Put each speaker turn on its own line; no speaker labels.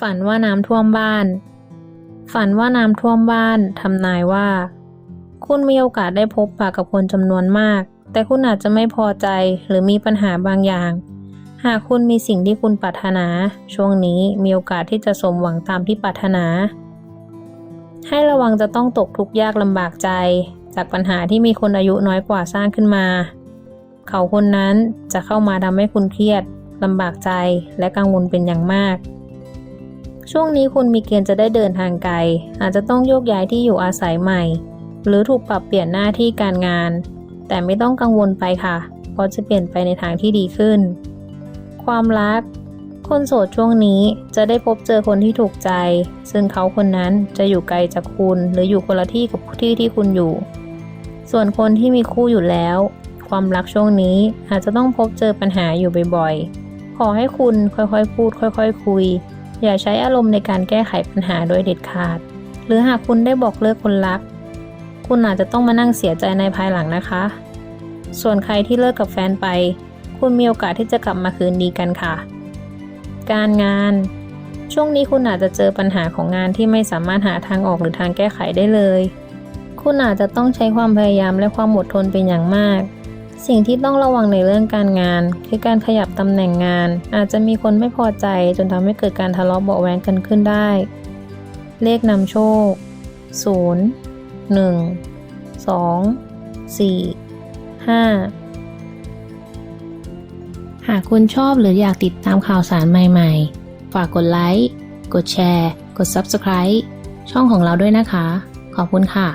ฝันว่าน้ำท่วมบ้าน ฝันว่าน้ำท่วมบ้านทำนายว่า คุณมีโอกาสได้พบปะกับคนจำนวนมาก แต่คุณอาจจะไม่พอใจหรือมีปัญหาบางอย่าง หากคุณมีสิ่งที่คุณปรารถนา ช่วงนี้มีโอกาสที่จะสมหวังตามที่ปรารถนา ให้ระวังจะต้องตกทุกข์ยากลำบากใจ จากปัญหาที่มีคนอายุน้อยกว่าสร้างขึ้นมา เขาคนนั้นจะเข้ามาทำให้คุณเครียดลำบากใจและกังวลเป็นอย่างมาก ช่วงนี้คุณมีเกณฑ์จะได้เดินทางไกล อาจจะต้องโยกย้ายที่อยู่อาศัยใหม่ หรือถูกปรับเปลี่ยนหน้าที่การงาน แต่ไม่ต้องกังวลไปค่ะ เพราะจะเปลี่ยนไปในทางที่ดีขึ้น ความรัก คนโสดช่วงนี้จะได้พบเจอคนที่ถูกใจ ซึ่งเขาคนนั้นจะอยู่ไกลจากคุณ หรืออยู่คนละที่กับที่ที่คุณอยู่ ส่วนคนที่มีคู่อยู่แล้ว ความรักช่วงนี้อาจจะต้องพบเจอปัญหาอยู่บ่อยๆ ขอให้คุณค่อยๆ พูด ค่อยๆ คุย อย่าใช้อารมณ์ในการแก้ไขปัญหาโดยเด็ดขาด หรือหากคุณได้บอกเลิกคนรัก คุณอาจจะต้องมานั่งเสียใจในภายหลังนะคะ ส่วนใครที่เลิกกับแฟนไป คุณมีโอกาสที่จะกลับมาคืนดีกันค่ะ การงาน ช่วงนี้คุณอาจจะเจอปัญหาของงานที่ไม่สามารถหาทางออกหรือทางแก้ไขได้เลย คุณอาจจะต้องใช้ความพยายามและความอดทนเป็นอย่างมาก สิ่งที่ต้องระวังในเรื่องการงาน คือการขยับตำแหน่งงาน อาจจะมีคนไม่พอใจจนทำให้เกิดการทะเลาะเบาะแว้งกันขึ้นได้ เลขนำโชค 0 1 2 4 5 หากคุณชอบหรืออยากติดตามข่าวสารใหม่ๆ ฝากกดไลค์ กดแชร์ กด Subscribe ช่องของเราด้วยนะคะ ขอบคุณค่ะ